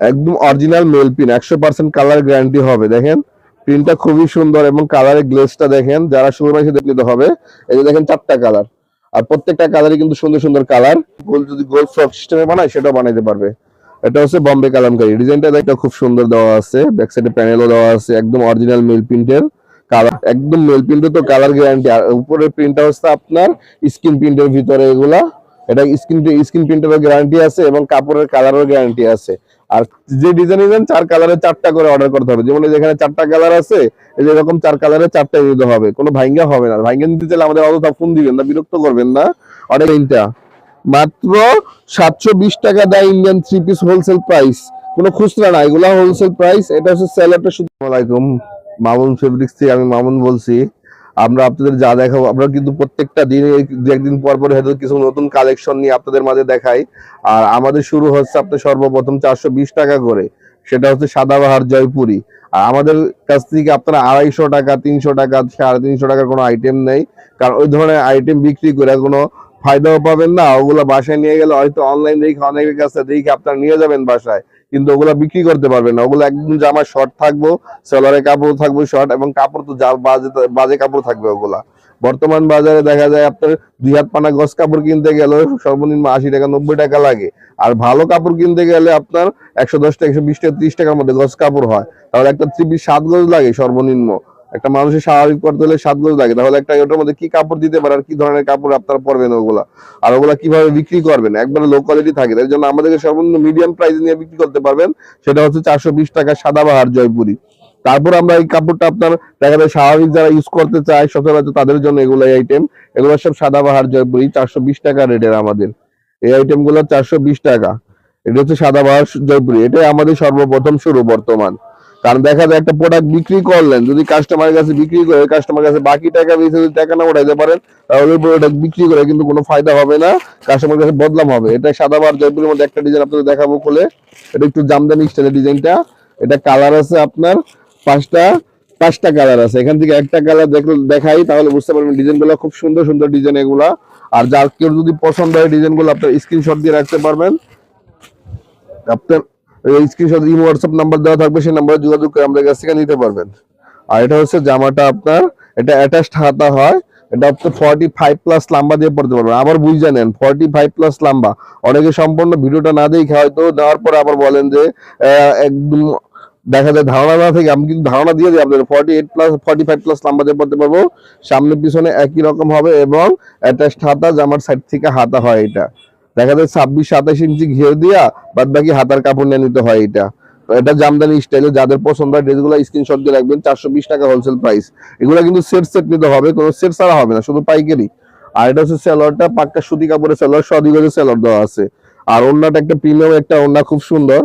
একদম original mail পিন একশো পার্সেন্ট কালার গ্যারান্টি হবে, দেখেন। প্রিন্টটা খুবই সুন্দর এবং কালারের গ্লেসটা দেখেন, যারা হবে, এই যে দেখেন চারটা কালার আর প্রত্যেকটা কালারই কিন্তু সুন্দর সুন্দর কালার গোল যদি গোল ফ্রক সিস্টেমে বানায়, সেটাও বানাইতে পারবে। এটা হচ্ছে বম্বে কালামকারি ডিজাইনটা দেখতে খুব সুন্দর দেওয়া আছে। ব্যাক সাইডে প্যানেলও দেওয়া আছে, একদম অরিজিনাল মেল প্রিন্টের কালার একদম মেল প্রিন্টের তো কালার গ্যারান্টি আর উপরের প্রিন্টটা হচ্ছে আপনার স্ক্রিন প্রিন্টের ভিতরে এগুলা। এটা স্ক্রিন স্ক্রিন প্রিন্টেরও গ্যারান্টি আছে এবং কাপড়ের কালারও গ্যারান্টি আছে। আর যে ডিজাইন নিবেন চার কালারের চারটা করে অর্ডার করতে হবে। যেমন এই যে এখানে চারটা কালার আছে এরকম চার কালারের চারটা নিতে হবে। কোনো ভাঙ্গা হবে না। ভাঙ্গা নিতে চাইলে আমাদের অযথা ফোন দিবেন না, বিরক্ত করবেন না। অনেক তিনটা মাত্র সাতশো বিশ টাকা দেয় Indian three piece wholesale price কোনো খুচরা না, এগুলা হোলসেল প্রাইস এটা হচ্ছে স্যালাডটা শুধু আলাইকুম। মামুন ফেব্রিক্স থেকে আমি মামুন বলছি। আমরা আপনাদের যা দেখাবো, আমরা কিন্তু প্রত্যেকটা দিন দু একদিন পর পর হয়তো কিছু নতুন কালেকশন নিয়ে আপনাদের মাঝে দেখাই। আর আমাদের শুরু হচ্ছে আপনার সর্বপ্রথম চারশো বিশ টাকা করে। সেটা হচ্ছে সাদাবাহার জয়পুরি। আর আমাদের কাছ থেকে আপনারা আড়াইশো টাকা, তিনশো টাকা, সাড়ে তিনশো টাকার কোনো আইটেম নেই। কারণ ওই ধরনের আইটেম বিক্রি করে কোনো ফায়দাও পাবেন না। ওগুলো বাসায় নিয়ে গেলে হয়তো অনলাইন দেখে অনেকের কাছে দেখে আপনারা নিয়ে যাবেন বাসায়। কিন্তু ওগুলো বিক্রি করতে পারবে না। ওগুলো একদম জামা শর্ট থাকব সেলারের কাপড় থাকব শর্ট এবং কাপড় তো যা বাজে বাজে কাপড় থাকবে ওগুলা। বর্তমান বাজারে দেখা যায় আপনার দুই হাত পানা গস কাপড় কিনতে গেলে সর্বনিম্ন আশি টাকা, নব্বই টাকা লাগে। আর ভালো কাপড় কিনতে গেলে আপনার একশো দশ টাকা একশো বিশ টাকা, ত্রিশ টাকার মধ্যে গস কাপড় হয়। তাহলে একটা ত্রিশ সাত গজ লাগে সর্বনিম্ন। একটা মানুষের স্বাভাবিক করতে হলে সাত গজ লাগে তাহলে একটা ওটার মধ্যে কি কাপড় দিতে পারে আর কি ধরনের কাপড় আপনারা পরবেন ওগুলা? আর ওগুলা কীভাবে বিক্রি করবেন? একবারে লো কোয়ালিটি থাকে। তার জন্য আমাদেরকে সর্বনিম্ন মিডিয়াম প্রাইস নিয়ে বিক্রি করতে পারবেন। সেটা হচ্ছে চারশো বিশ টাকা সাদাবাহার জয়পুরি। তারপর আমরা এই কাপড়টা আপনার দেখা যায় স্বাভাবিক যারা ইউজ করতে চায় সচরাচর তাদের জন্য এগুলো আইটেম এগুলো সব সাদাবাহার জয়পুরি, চারশো বিশ টাকা রেটের আমাদের। এই আইটেমগুলো চারশো বিশ টাকা। এটা হচ্ছে সাদাবাহার জয়পুরি। এটাই আমাদের সর্বপ্রথম শুরু বর্তমান। কারণ দেখা যায় একটা প্রোডাক্ট বিক্রি করলেন, যদি কাস্টমারের কাছে বিক্রি করে কাস্টমার কাছে বাকি টাকা বেশি যদি টাকা না উঠাইতে পারেন, তাহলে প্রোডাক্ট বিক্রি করে কিন্তু কোনো ফায়দা হবে না কাস্টমার কাছে বদলাম হবে। এটা সাদাবার জয়পুরের মধ্যে একটা ডিজাইন আপনাদের দেখাবো খুলে। এটা একটু জামদানি স্টাইলের ডিজাইনটা এটা কালার আছে আপনার পাঁচটা পাঁচটা কালার আছে। এখান থেকে একটা কালার দেখাই, তাহলে বুঝতে পারবেন ডিজাইনগুলো খুব সুন্দর সুন্দর ডিজাইন এগুলা। আর যার কেউ যদি পছন্দ হয় ডিজাইনগুলো আপনার স্ক্রিনশট দিয়ে রাখতে পারবেন। আপনার স্ক্রিনশট ইমো হোয়াটসঅ্যাপ নাম্বার দেওয়া থাকবে, সেই নাম্বারে যোগাযোগ করে আমাদের কাছ থেকে নিতে পারবেন। আর এটা হচ্ছে জামাটা আপনার, এটা অ্যাটাচড হাতা হয়, এটা আপনার ফর্টি ফাইভ প্লাস লাম্বা দিয়ে পড়তে পারবেন। আবার বুঝে নেন ফর্টি ফাইভ প্লাস লাম্বা অনেকে সম্পূর্ণ ভিডিওটা না দেখে হয়তো দেওয়ার পরে আবার বলেন যে একদম দেখা যায় ধারণা না থেকে আমি কিন্তু ধারণা দিয়ে দিই আপনাদের। Forty eight plus forty five plus লাম্বা দিয়ে পড়তে পারব। সামনে পিছনে একই রকম হবে এবং অ্যাটাচড হাতা, জামার সাইড থেকে হাতা হয় এটা। দেখা যায় ছাব্বিশ, সাতাশ ইঞ্চি ঘিরে দিয়া বাদ বাকি হাতার কাপড় নিয়ে নিতে হয় এটা। এটা জামদানি স্টাইলে যাদের পছন্দ হয় ড্রেসগুলো স্ক্রিনশট দিয়ে রাখবেন, চারশো বিশ টাকা হোলসেল প্রাইস এগুলো কিন্তু সেট সেট নিতে হবে, কোনো সেট ছাড়া হবে না, শুধু পাইকারি। আর এটা হচ্ছে সেলরটা পাক্কা সুতি কাপড়ের সেলর সদি সেলর দেওয়া আছে। আর ওন্নাটা একটা প্রিমিয়াম একটা ওন্না খুব সুন্দর।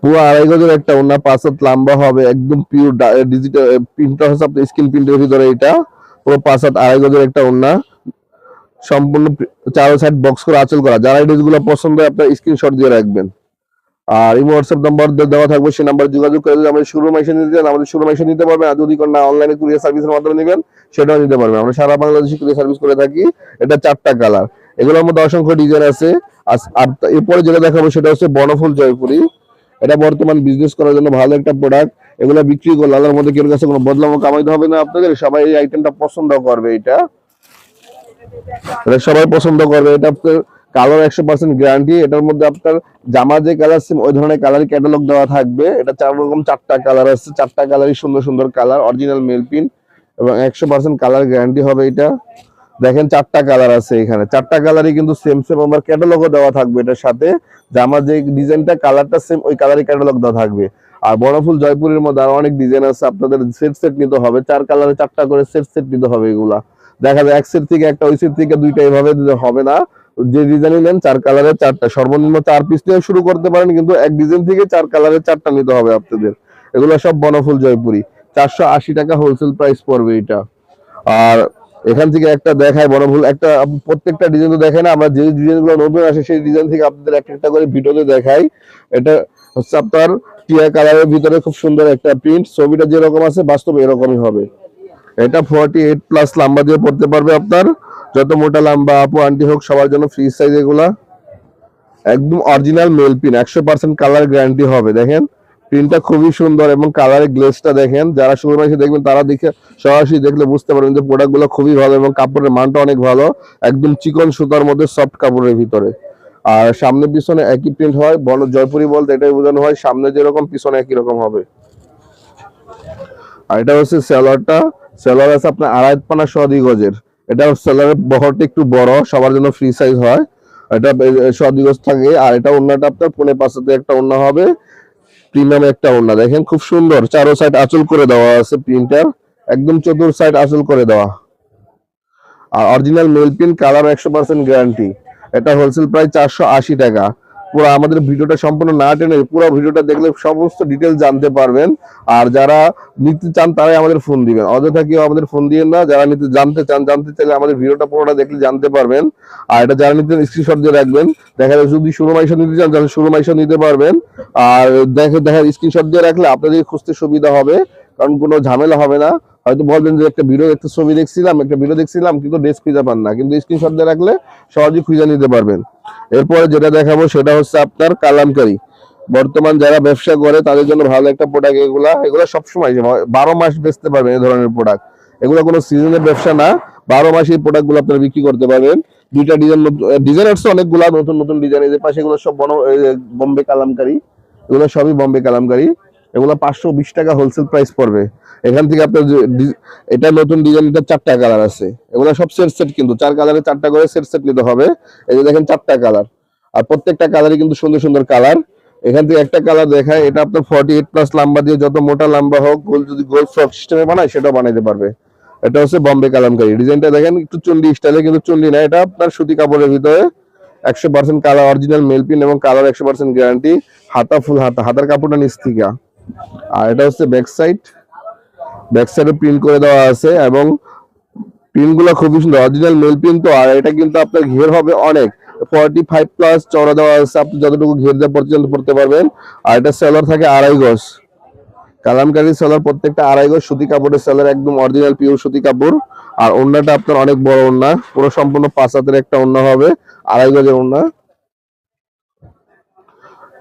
পুরো আড়াই গজের একটা ওন্না পাঁচ হাত লম্বা হবে, একদম পিওর ডিজিটাল প্রিন্টটা হচ্ছে স্ক্রিন প্রিন্টের ভিতরে এটা। পুরো পাঁচ হাত আড়াই গজের একটা ওন্না সম্পূর্ণ চারো সাইড বক্স করে আচল করা। যারা ড্রেসগুলো পছন্দ হয়, আপনার স্ক্রিনশট দিয়ে রাখবেন। আর এই হোয়াটসঅ্যাপ নাম্বার দেওয়া থাকবে, সেই নাম্বার যোগাযোগ করে যদি আমাদের শুরু মাইশে নিতে চান, আমাদের শুরু মাইশে নিতে পারবেন। আর যদি কোনো না অনলাইনে কুরিয়ার সার্ভিসের মাধ্যমে নেবেন, সেটাও নিতে পারবেন। আমরা সারা বাংলাদেশে কুরিয়ার সার্ভিস করে থাকি। এটা চারটা কালার এগুলোর মধ্যে অসংখ্য ডিজাইন আছে। আর- এরপরে যেটা দেখাবো, সেটা হচ্ছে বনফুল জয়পুরি। এটা বর্তমান বিজনেস করার জন্য ভালো একটা প্রোডাক্ট এগুলো বিক্রি করলে আল্লাহর মধ্যে কেউ কাছে কোনো বদলামও কামাইতে হবে না আপনাদের। সবাই এই আইটেমটা পছন্দ করবে এটা। এটা সবাই পছন্দ করবে। এটা কালার একশো পার্সেন্ট গ্যারান্টি এটার মধ্যে আপনার জামা যে কালার সেম ওই ধরনের কালার ক্যাটালগ দেওয়া থাকবে। এটা চার রকম চারটা কালার আছে। চারটা কালারই সুন্দর সুন্দর কালার অরিজিনাল মেল পিন এবং একশো পার্সেন্ট কালার গ্যারান্টি হবে এটা। দেখেন চারটা কালার আছে এখানে। চারটা কালারই কিন্তু সেম সেম আমার ক্যাটালগও দেওয়া থাকবে এটার সাথে। জামার যে ডিজাইনটা কালারটা সেম ওই কালারই ক্যাটালগ দেওয়া থাকবে। আর বড়ফুল জয়পুরের মধ্যে আরও অনেক ডিজাইন আছে। আপনাদের সেট সেট নিতে হবে। চার কালারে চারটা করে সেট সেট নিতে হবে এগুলা। দেখা যায় এক সেট থেকে একটা ওই সেট থেকে দুইটা এভাবে হবে না। যে ডিজাইন নেন চার কালারের চারটা। সর্বনিম্ন চার পিস দিয়ে শুরু করতে পারেন, কিন্তু এক ডিজাইন থেকে চার কালারের চারটা নিতে হবে আপনাদের। এগুলো সব বনফুল জয়পুরি। চারশো আশি টাকা হোলসেল প্রাইস পড়বে এটা। আর এখান থেকে একটা দেখায় বনফুল। একটা, প্রত্যেকটা ডিজাইন তো দেখায় না, আমরা যে ডিজাইনগুলো নতুন আসে, সেই ডিজাইন থেকে আপনাদের একটা একটা করে ভিডিওতে দেখাই। এটা হচ্ছে আপনার টিয়া কালারের ভিতরে খুব সুন্দর একটা প্রিন্ট ছবিটা যেরকম আছে, বাস্তবে এরকমই হবে। এটা ফর্টি এইট প্লাস লাম্বা দিয়ে পড়তে পারবে আপনার। যত মোটা লম্বা আপু আন্টি হোক, সবার জন্য ফ্রি সাইজ এগুলা। একদম অরিজিনাল মেল পিন একশো পার্সেন্ট কালার গ্যারান্টি হবে, দেখেন। প্রিন্টটা খুবই সুন্দর এবং কালারের গ্লেসটা দেখেন। যারা শুরু এসে দেখবেন, তারা দেখে, সরাসরি দেখলে বুঝতে পারবেন যে প্রোডাক্টগুলো খুবই ভালো এবং কাপড়ের মানটা অনেক ভালো। একদম চিকন সুতার মধ্যে সফট কাপড়ের ভিতরে। আর সামনে পিছনে একই প্রিন্ট হয় বড় জয়পুরি বলতে এটাই বোঝানো হয়, সামনে যেরকম, পিছনে একই রকম হবে। আর এটা হচ্ছে সেলারটা সেলার আছে আপনার আড়াই পানা সদি গজের। এটা সেলারের বহরটা একটু বড়, সবার জন্য ফ্রি সাইজ হয়। এটা সদি গজ থাকে। আর এটা অন্যটা আপনার পনে পাঁচশোতে একটা অন্য হবে। প্রিমিয়াম একটা ওড়না দেখেন খুব সুন্দর। চারো সাইড আঁচল করে দেওয়া আছে প্রিন্টার একদম চতুর সাইড আঁচল করে দেওয়া। আর অরিজিনাল মেল পিন কালার একশো পার্সেন্ট গ্যারান্টি এটা হোলসেল প্রাইস চারশো আশি টাকা। পুরো আমাদের ভিডিওটা সম্পূর্ণ না টেনে পুরো ভিডিওটা দেখলে সমস্ত ডিটেলস জানতে পারবেন। আর যারা নিতে চান, তারাই আমাদের ফোন দিবেন। অযথা কেউ আমাদের ফোন দিবেন না। যারা নিতে জানতে চান, জানতে চাইলে আমাদের ভিডিওটা পুরোটা দেখলে জানতে পারবেন। আর এটা যারা নিতে স্ক্রিনশট দিয়ে রাখবেন। দেখা যাচ্ছে যদি শুরু মাইশো নিতে চান, তাহলে শুরু মাইশো নিতে পারবেন। আর দেখে দেখা স্ক্রিনশট দিয়ে রাখলে আপনাদের খুঁজতে সুবিধা হবে। কারণ কোনো ঝামেলা হবে না। হয়তো বলবেন যে একটা ভিডিও একটা ছবি দেখছিলাম, একটা ভিডিও দেখছিলাম, কিন্তু ডেস্ক খুঁজে পান না। কিন্তু স্ক্রিনশট দিয়ে রাখলে সহজেই খুঁজে নিতে পারবেন। এরপরে যেটা দেখাবো সেটা হচ্ছে আপনার কালামকারি। বর্তমান যারা ব্যবসা করে, তাদের জন্য ভালো একটা প্রোডাক্ট এগুলা। এগুলো সবসময় বারো মাস বেচতে পারবেন এই ধরনের প্রোডাক্ট এগুলো কোনো সিজনের ব্যবসা না। বারো মাস এই প্রোডাক্টগুলো আপনারা বিক্রি করতে পারবেন। দুইটা ডিজাইন ডিজাইন আসছে অনেকগুলা নতুন নতুন ডিজাইন এদের পাশে এগুলো সব বন বোম্বে কালামকারি। এগুলো সবই বোম্বে কালামকারি। এগুলো পাঁচশো বিশ টাকা হোলসেল প্রাইস পড়বে। এখান থেকে আপনার এটা নতুন ডিজাইন এটা চারটা কালার আছে। এগুলো সব সেট সেট কিন্তু, চার কালারে চারটা করে সেট সেট নিতে হবে। এই যে দেখেন চারটা কালার আর প্রত্যেকটা কালারই কিন্তু সুন্দর সুন্দর কালার এখান থেকে একটা কালার দেখায়, এটা আপনার ফর্টি এইট প্লাস লম্বা দিয়ে যত মোটা লম্বা হোক, গোল যদি গোল ফ্রক সিস্টেমে বানায় সেটা বানাইতে পারবে। এটা হচ্ছে বম্বে কালামকারি ডিজাইনটা দেখেন, একটু চন্ডি স্টাইলে কিন্তু চন্ডি না, এটা আপনার সুতি কাপড়ের ভিতরে একশো পার্সেন্ট কালার অরিজিনাল মেলপিন এবং কালার একশো পার্সেন্ট গ্যারান্টি হাতা ফুল হাতা, হাতার কাপড়টা নিস্তিকা আর এটা হচ্ছে ব্যাক সাইড ব্যাক সাইডে প্রিন্ট করে দেওয়া আছে এবং প্রিন্টগুলো গুলো খুবই সুন্দর। অরিজিনাল মেল পিন তো, আর এটা কিন্তু আপনার ঘের হবে অনেক। ফর্টি ফাইভ প্লাস চওড়া দেওয়া আছে, আপনি যতটুকু ঘের দেওয়া পর্যন্ত পড়তে পারবেন। আর এটা সেলার থাকে আড়াই গজ। কালামকারি সেলার প্রত্যেকটা আড়াই গজ সুতি কাপড়ের সেলার একদম অরিজিনাল পিওর সুতি কাপড়। আর ওড়নাটা আপনার অনেক বড় ওড়না পুরো সম্পূর্ণ পাঁচ হাতের একটা ওড়না হবে, আড়াই গজের ওড়না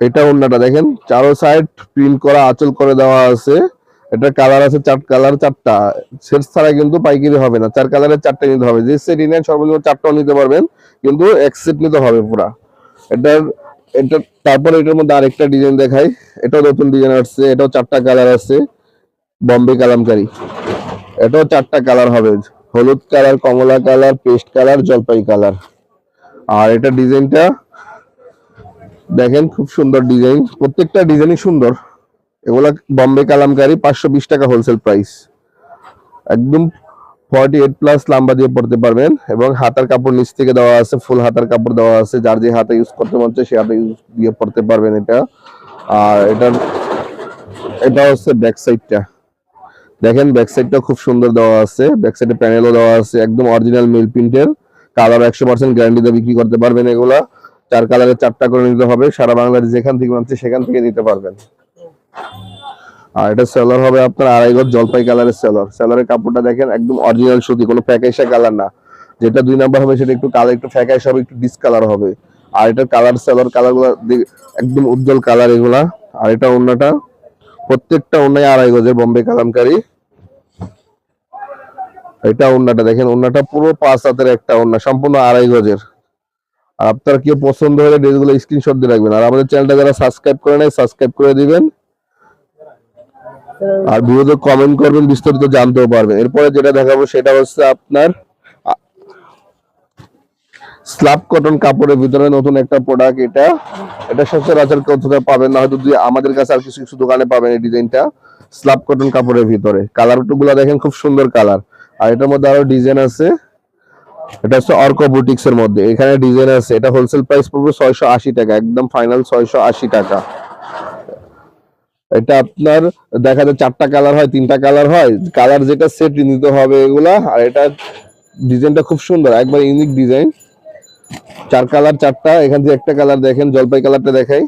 এটা ওড়নাটা দেখেন, চারো সাইড প্রিন্ট করা, আঁচল করে দেওয়া আছে। এটা কালার আছে চার কালার চারটা। সেট ছাড়া কিন্তু পাইকারি হবে না। চার কালারের চারটা নিতে হবে। যে সেট নেন সর্বনিম্ন চারটাও নিতে পারবেন। কিন্তু এক সেট নিতে হবে পুরা। এটার, এটা, তারপরে এটার মধ্যে আরেকটা ডিজাইন দেখাই। এটাও নতুন ডিজাইন আসছে। এটাও চারটা কালার আছে। বম্বে কালামকারি এটাও চারটা কালার হবে। হলুদ কালার কমলা কালার পেস্ট কালার জলপাই কালার আর এটা ডিজাইনটা দেখেন খুব সুন্দর ডিজাইন প্রত্যেকটা ডিজাইনই সুন্দর। এগুলা বম্বে কালামকারি পাঁচশো বিশ টাকা হোলসেল প্রাইস একদম ফর্টি এইট প্লাস লাম্বা দিয়ে পড়তে পারবেন এবং হাতার কাপড় নিচ থেকে দেওয়া আছে ফুল হাতার কাপড় দেওয়া আছে। যার যে হাতে ইউজ করতে চায়, সে হাতে ইউজ দিয়ে পড়তে পারবেন এটা। আর এটার, এটা হচ্ছে ব্যাক সাইডটা দেখেন ব্যাক সাইডটা খুব সুন্দর দেওয়া আছে। ব্যাক সাইডে প্যানেলও দেওয়া আছে, একদম অরিজিনাল মিল প্রিন্টের কালার একশো পার্সেন্ট গ্যারান্টিতে বিক্রি করতে পারবেন এগুলা। চার কালারের চারটা করে নিতে হবে, সারা বাংলাদেশ যেখান থেকে মানছে সেখান থেকে নিতে পারবেন। আর এটা সেলার হবে আপনার আড়াই গজ জলপাই কালারের সেলার সেলারের কাপড়টা দেখেন, একদম অরিজিনাল সুতি, কোনো প্যাকেজা কালার না। যেটা দুই নাম্বার হবে, সেটা একটু কালার একটু ফ্যাকাইশ হবে, একটু ডিসকালার হবে। আর এটা কালার সেলার কালারগুলো একদম উজ্জ্বল কালার এগুলা। আর এটা অন্যটা প্রত্যেকটা অন্যায় আড়াই গজের বম্বে কালামকারি। এটা অন্যটা দেখেন অন্যটা পুরো পাঁচ হাতের একটা অন্য সম্পূর্ণ আড়াই গজের আর আপনার কেউ পছন্দ হলে ড্রেসগুলো স্ক্রিনশট দিয়ে রাখবেন। আর আমাদের চ্যানেলটা যারা সাবস্ক্রাইব করে নেয় সাবস্ক্রাইব করে দিবেন। আর ভিডিওতে কমেন্ট করবেন, বিস্তারিত জানতেও পারবেন। এরপরে যেটা দেখাবো সেটা হচ্ছে আপনার স্ল্যাব কটন কাপড়ের ভিতরে নতুন একটা প্রোডাক্ট এটা। এটা সচরাচর কোথাও পাবেন না, হয়তো আমাদের কাছে আর কিছু কিছু দোকানে পাবেন এই ডিজাইনটা স্ল্যাব কটন কাপড়ের ভিতরে। কালারগুলো দেখেন খুব সুন্দর কালার আর এটার মধ্যে আরও ডিজাইন আছে। এটা হচ্ছে অর্ক বুটিক্স এর মধ্যে। এখানে ডিজাইন আছে। এটা হোলসেল প্রাইস পড়বে ছয়শো আশি টাকা, একদম ফাইনাল ছয়শো আশি টাকা। এটা আপনার দেখা যায় চারটা কালার হয়, তিনটা কালার হয় কালার যেটা সেট নিতে হবে এগুলা, আর এটা ডিজাইনটা খুব সুন্দর, একবার ইউনিক ডিজাইন চার কালার চারটা, এখান থেকে একটা কালার দেখেন, জলপাই কালারটা দেখাই।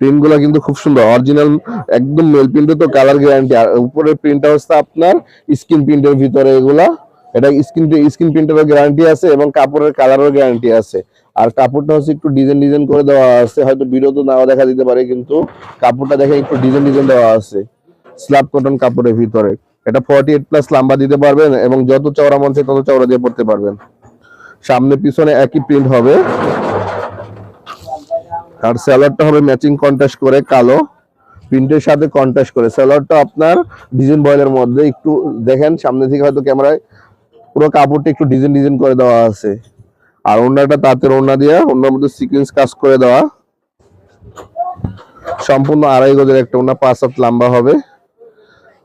প্রিন্টগুলো কিন্তু খুব সুন্দর অরিজিনাল একদম মেল প্রিন্ট তো কালার গ্যারান্টি আর উপরের প্রিন্টটা হচ্ছে আপনার স্কিন প্রিন্টের ভিতরে এগুলা। এটা স্ক্রিন স্ক্রিন প্রিন্টারের গ্যারান্টি আছে এবং কাপড়ের কালারের গ্যারান্টি আছে। আর কাপড়টা হচ্ছে একটু ডিজাইন ডিজাইন করে দেওয়া আছে। হয়তো ভিডিও তো নাও দেখা দিতে পারে, কিন্তু কাপড়টা দেখে একটু ডিজাইন ডিজাইন দেওয়া আছে। স্ল্যাব কটন কাপড়ের ভিতরে। এটা ফর্টি এইট প্লাস লাম্বা দিতে পারবেন এবং যত চওড়া মন তত চওড়া দিয়ে পড়তে পারবেন। সামনে পিছনে একই প্রিন্ট হবে। আর স্যালাডটা হবে ম্যাচিং কন্ট্রাস্ট করে কালো। প্রিন্টের সাথে কন্ট্রাস্ট করে। স্যালাডটা আপনার ডিজাইন বয়েলের মধ্যে একটু দেখেন, সামনে থেকে হয়তো ক্যামেরায় পুরো কাপড়টা একটু ডিজাইন ডিজাইন করে দেওয়া আছে। আর অন্যটা তাঁতের ওড়না দিয়ে অন্যের মধ্যে সিকোয়েন্স কাজ করে দেওয়া। সম্পূর্ণ আড়াই গজের একটা ওড়না, পাঁচ হাত লম্বা হবে।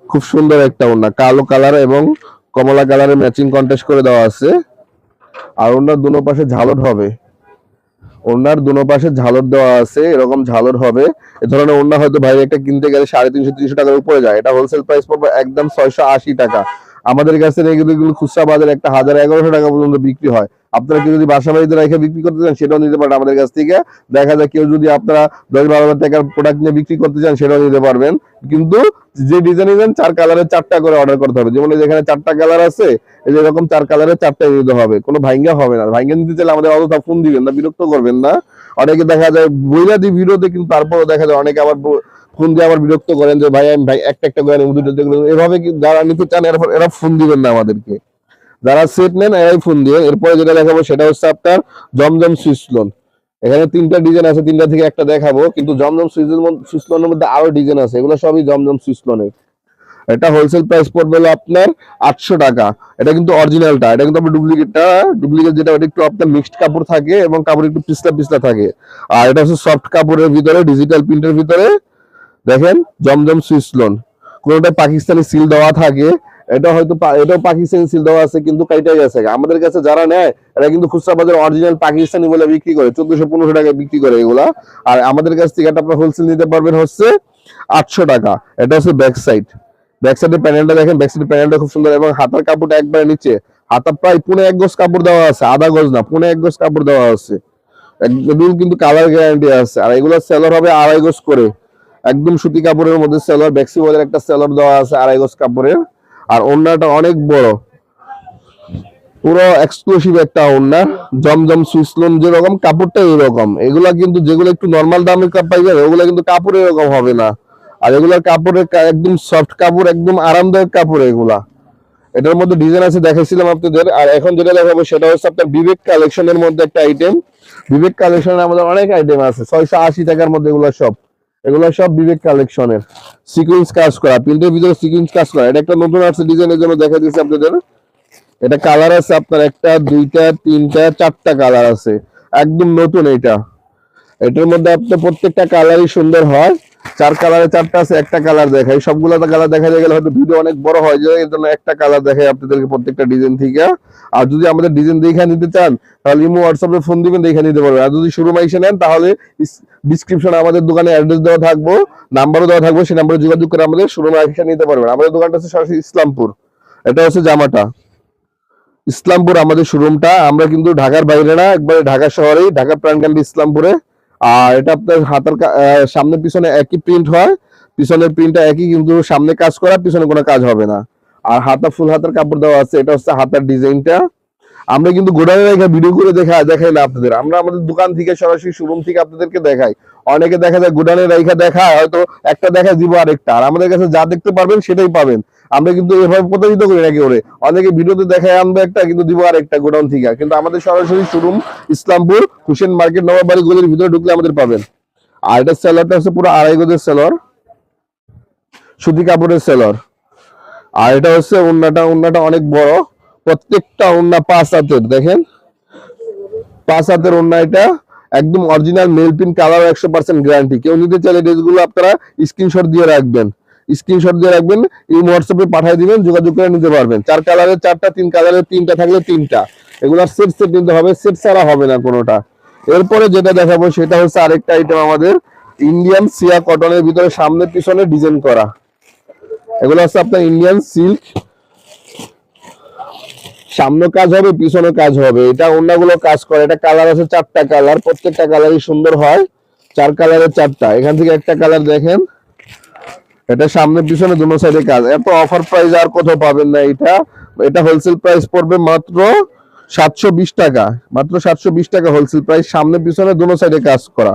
খুব সুন্দর একটা ওনা কালো কালার এবং কমলা কালারের ম্যাচিং কন্ট্রাস্ট করে দেওয়া আছে। আর ওনার দুনো পাশে ঝালর হবে। ওনার দুনো পাশে ঝালর দেওয়া আছে, এরকম ঝালর হবে। এ ধরনের ওনা হয়তো ভাই একটা কিনতে গেলে সাড়ে তিনশো তিনশো টাকার উপরে যায়। এটা হোলসেল প্রাইস পড়বে একদম ছয়শো আশি টাকা। আমাদের কাছে খুচরা বাজারে একটা হাজার এগারোশো টাকা পর্যন্ত বিক্রি হয়। আপনারা কেউ যদি বাসা বাড়িতে রেখে বিক্রি করতে চান, সেটাও নিতে পারেন আমাদের কাছ থেকে। দেখা যায় কেউ যদি আপনারা দশ বারো হাজার টাকার প্রোডাক্ট নিয়ে বিক্রি করতে চান, সেটাও নিতে পারবেন। কিন্তু যে ডিজাইন নিবেন চার কালারের চারটা করে অর্ডার করতে হবে। যেমন এই যে এখানে চারটা কালার আছে, এই যে এরকম চার কালারের চারটাই নিতে হবে। কোনো ভাঙ্গা হবে না। ভাঙ্গা নিতে চাইলে আমাদের অযথা ফোন দিবেন না, বিরক্ত করবেন না। অনেকে দেখা যায় বইলা দি ভিডিওতে, কিন্তু তারপরও দেখা যায় অনেকে আবার ফোন দিয়ে আবার বিরক্ত করেন যে, ভাই, আমি ভাই, একটা একটা করে দুটো। এভাবে যারা নিতে চান, এরা ফোন দিবেন না আমাদেরকে। যারা সেট নেন এরাই ফোন দিয়ে এরপরে যেটা দেখাবো সেটা হচ্ছে আপনার জমজম সুইচ লোন এখানে তিনটা ডিজাইন আছে, তিনটা থেকে একটা দেখাবো, কিন্তু জমজম সুইচ লোনের মধ্যে আরও ডিজাইন আছে। এগুলো সবই জমজম সুইচ লোনের এটা হোলসেল প্রাইস পড়বে হলো আপনার আটশো টাকা। এটা কিন্তু অরিজিনালটা এটা কিন্তু আপনার ডুপ্লিকেটটা ডুপ্লিকেট যেটা, ওটা একটু আপনার মিক্সড কাপড় থাকে এবং কাপড় একটু পিছলা পিছলা থাকে। আর এটা হচ্ছে সফট কাপড়ের ভিতরে ডিজিটাল প্রিন্টের ভিতরে। দেখেন, জমজম সুইচ লোন কোনোটা পাকিস্তানি সিল দেওয়া থাকে। এটা হয়তো এটাও পাকিস্তানি সিল দেওয়া আছে, কিন্তু কাইটাই আছে। আমাদের কাছে যারা নেয়, এরা কিন্তু খুচরা বাজার অরিজিনাল পাকিস্তানি বলে বিক্রি করে, চোদ্দশো পনেরোশো টাকায় বিক্রি করে এগুলা। আর আমাদের কাছ থেকে আপনার হোলসেল নিতে পারবেন হচ্ছে আটশো টাকা। এটা হচ্ছে ব্যাক সাইড ব্যাক সাইডের প্যানেলটা দেখেন ব্যাক সাইডের প্যানেলটা খুব সুন্দর, এবং হাতার কাপড়টা একবারে নিচে। হাতা প্রায় পুনে এক গজ কাপড় দেওয়া আছে, আধা গজ না, পুনে এক গজ কাপড় দেওয়া আছে। একদম কিন্তু কালার গ্যারান্টি আছে। আর এগুলো সেলর হবে আড়াই গজ করে। একদম সুতি কাপড়ের মধ্যে সেলর ব্যাক্সি বলের একটা সেলর দেওয়া আছে আড়াই গজ কাপড়ের। আর ওড়নাটা অনেক বড়। পুরো এক্সক্লুসিভ একটা ওড়না জমজম সুইসলন যেরকম কাপড়টা এরকম এগুলা কিন্তু যেগুলো একটু নর্মাল দামের কাপ যাবে, ওগুলা কিন্তু কাপড় এরকম হবে না। আর এগুলার কাপড়ের একদম সফট কাপড়, একদম আরামদায়ক কাপড় এগুলা। এটার মধ্যে ডিজাইন আছে, দেখাইছিলাম আপনাদের। আর এখন যেটা দেখাবো, সেটা হচ্ছে আপনার বিবেক কালেকশনের মধ্যে একটা আইটেম বিবেক কালেকশনের আমাদের অনেক আইটেম আছে, ছয়শো আশি টাকার মধ্যে এগুলো সব। এগুলো সব বিবেক কালেকশনের। সিকুয়েন্স কাজ করা প্রিন্টের ভিতরে সিকুয়েন্স কাজ করা। এটা একটা নতুন আসছে ডিজাইনের জন্য দেখা দিয়েছে আপনাদের। এটা কালার আছে আপনার একটা, দুইটা, তিনটা, চারটা কালার আছে। একদম নতুন এটা। এটার মধ্যে আপনার প্রত্যেকটা কালারই সুন্দর হয়। চার কালারে চারটা আছে, একটা কালার দেখাই। সবগুলো কালার দেখা গেলে হয়তো ভিডিও অনেক বড় হয়, যে এর জন্য একটা কালার দেখাই আপনাদেরকে প্রত্যেকটা ডিজাইন থেকে। আর যদি আমাদের ডিজাইন দেখে নিতে চান, তাহলে ইমো হোয়াটসঅ্যাপে ফোন দিবেন, দেখে নিতে পারবেন। আর যদি শুরু মাইসে নেন, তাহলে ডিসক্রিপশনে আমাদের দোকানে অ্যাড্রেস দেওয়া থাকব নাম্বারও দেওয়া থাকবে, সেই নাম্বারে যোগাযোগ করে আমাদের শুরু মাইসে নিতে পারবেন। আমাদের দোকানটা হচ্ছে সরাসরি ইসলামপুর। এটা হচ্ছে জামাটা। ইসলামপুর আমাদের শোরুমটা আমরা কিন্তু ঢাকার বাইরে না, একবারে ঢাকা শহরেই, ঢাকা প্রাণকান্ডি ইসলামপুরে। আর এটা আপনার হাতের সামনে পিছনে একই প্রিন্ট হয়। পিছনের প্রিন্টটা একই, কিন্তু সামনে কাজ করা, পিছনে কোনো কাজ হবে না। আর হাতা ফুল হাতার কাপড় দেওয়া আছে, এটা হচ্ছে হাতার ডিজাইনটা। আমরা কিন্তু গোডাউনে ভিডিও করে দেখা দেখাই না আপনাদের। আমরা আমাদের দোকান থেকে সরাসরি শোরুম থেকে আপনাদেরকে দেখাই। অনেকে দেখা যায় গোডাউনে রেখা দেখায়, হয়তো একটা দেখা দিব আরেকটা। আর আমাদের কাছে যা দেখতে পারবেন সেটাই পাবেন। আমরা কিন্তু এভাবে প্রতারিত করি নাকি ওরে? অনেকে ভিডিওতে দেখায়, আনবে একটা, কিন্তু দিব আরেকটা গোডাউন থেকে। কিন্তু আমাদের সরাসরি শোরুম ইসলামপুর হুসেন মার্কেট নবাবাড়ি গলির ভিতরে ঢুকলে আমাদের পাবেন। আর এটা সেলরটা হচ্ছে পুরো আড়াই গজের সেলর, সুতি কাপড়ের সেলর। আর এটা হচ্ছে ওন্নাটা ওন্নাটা অনেক বড়। প্রত্যেকটা ওন্না পাঁচ হাতের, দেখেন? পাঁচ হাতের ওন্না এটা। একদম অরিজিনাল মেল পিন কালার একশো পার্সেন্ট গ্যারান্টি কেউ নিতে চাইলে ড্রেসগুলো আপনারা স্ক্রিনশট দিয়ে রাখবেন। স্ক্রিনশট দিয়ে রাখবেন, এই হোয়াটসঅ্যাপে পাঠিয়ে দিবেন, যোগাযোগ করে নিতে পারবেন। চার কালারের চারটা, তিন কালারের তিনটা থাকলে তিনটা। এগুলার সেট সেট নিতে হবে সেট ছাড়া হবে না কোনোটা। এরপরে যেটা দেখাবো, সেটা হচ্ছে আরেকটা আইটেম আমাদের ইন্ডিয়ান সিয়া কটনের ভিতরে সামনে পিছনে ডিজাইন করা। এগুলো হচ্ছে আপনার ইন্ডিয়ান সিল্ক সামনে কাজ হবে, পিছনে কাজ হবে। এটা অন্যগুলো কাজ করে। এটা কালার আছে চারটা কালার প্রত্যেকটা কালারই সুন্দর হয়। চার কালারের চারটা। এখান থেকে একটা কালার দেখেন। এটা সামনে, পিছনে দুটো সাইডে কাজ। এত অফার প্রাইস আর কোথাও পাবেন না এটা। এটা হোলসেল প্রাইস পড়বে মাত্র সাতশো বিশ টাকা। মাত্র সাতশো বিশ টাকা হোলসেল প্রাইস সামনে, পিছনে দুনো সাইডে কাজ করা।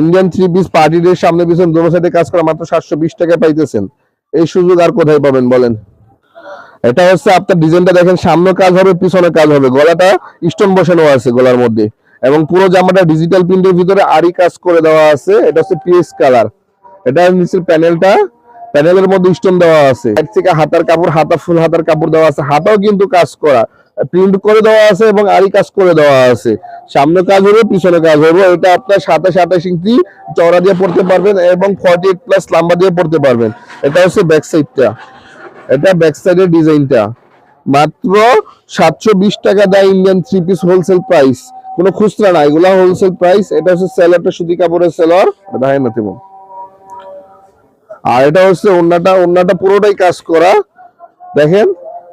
Indian three piece party dress সামনে, পিছনে দুনো সাইডে কাজ করা। মাত্র সাতশো বিশ টাকা পাইতেছেন। এই সুযোগ আর কোথায় পাবেন বলেন? এটা হচ্ছে আপনার ডিজাইনটা দেখেন, সামনে কাজ হবে, পিছনে কাজ হবে। গলাটা স্টোন বসানো আছে গলার মধ্যে। এবং পুরো জামাটা ডিজিটাল প্রিন্টের ভিতরে আরি কাজ করে দেওয়া আছে। এটা হচ্ছে পিএস কালার এটা নিচের প্যানেলটা প্যানেলের মধ্যে স্টোন দেওয়া আছে। এক থেকে হাতার কাপড়, হাতা ফুল হাতার কাপড় দেওয়া আছে। হাতাও কিন্তু কাজ করা। প্রিন্ট করে দেওয়া আছে এবং আরি কাজ করে দেওয়া আছে। সামনে কাজ হবে, পিছনে কাজ হবে। এটা আপনার সাতাশ আঠাশ ইঞ্চি চওড়া দিয়ে পড়তে পারবেন এবং ফর্টি এইট প্লাস লম্বা দিয়ে পড়তে পারবেন। এটা হচ্ছে ব্যাক সাইডটা এটা ব্যাক সাইডের ডিজাইনটা। মাত্র সাতশো বিশ টাকা দেয় Indian three piece wholesale price কোনো খুচরা না, এগুলা হোলসেল প্রাইস এটা হচ্ছে সেলারটা সুতি কাপড়ের সেলার দেখেন না তেমন আর এটা হচ্ছে ওন্নাটা ওন্নাটা পুরোটাই কাজ করা। দেখেন,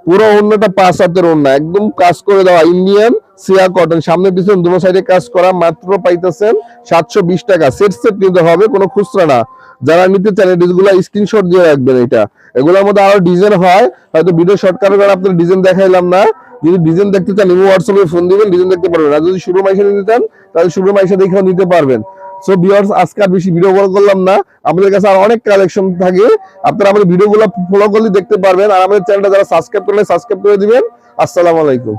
পুরো ওন্নাটা পাঁচ হাতের ওন্না, একদম কাজ করে দেওয়া ইন্ডিয়ান সিয়া কটন। সামনে পিছনে দুটো সাইডে কাজ করা মাত্র পাইতেছেন সাতশো বিশ টাকা। সেট সেট নিতে হবে, কোনো খুচরা না। যারা নিতে চান, এই ড্রেসগুলো স্ক্রিনশট দিয়ে রাখবেন এটা। এগুলোর মধ্যে আরও ডিজাইন হয়, হয়তো ভিডিও শর্টকাটের কারণে আপনার ডিজাইন দেখাইলাম না। যদি ডিজাইন দেখতে চান ইমো হোয়াটসঅ্যাপে ফোন দিবেন ডিজাইন দেখতে পারবেন। আর যদি শুভ মাইসে নিতে চান, তাহলে শুভ মাইসে দেখেও নিতে পারবেন। সো ভিউয়ার্স আজকে আর বেশি ভিডিও বড় করলাম না। আমাদের কাছে আর অনেক কালেকশন থাকে। আপনারা আমাদের ভিডিওগুলো ফলো করলে দেখতে পারবেন। আর আমাদের চ্যানেলটা যারা সাবস্ক্রাইব করলে সাবস্ক্রাইব করে দিবেন। আসসালামু আলাইকুম।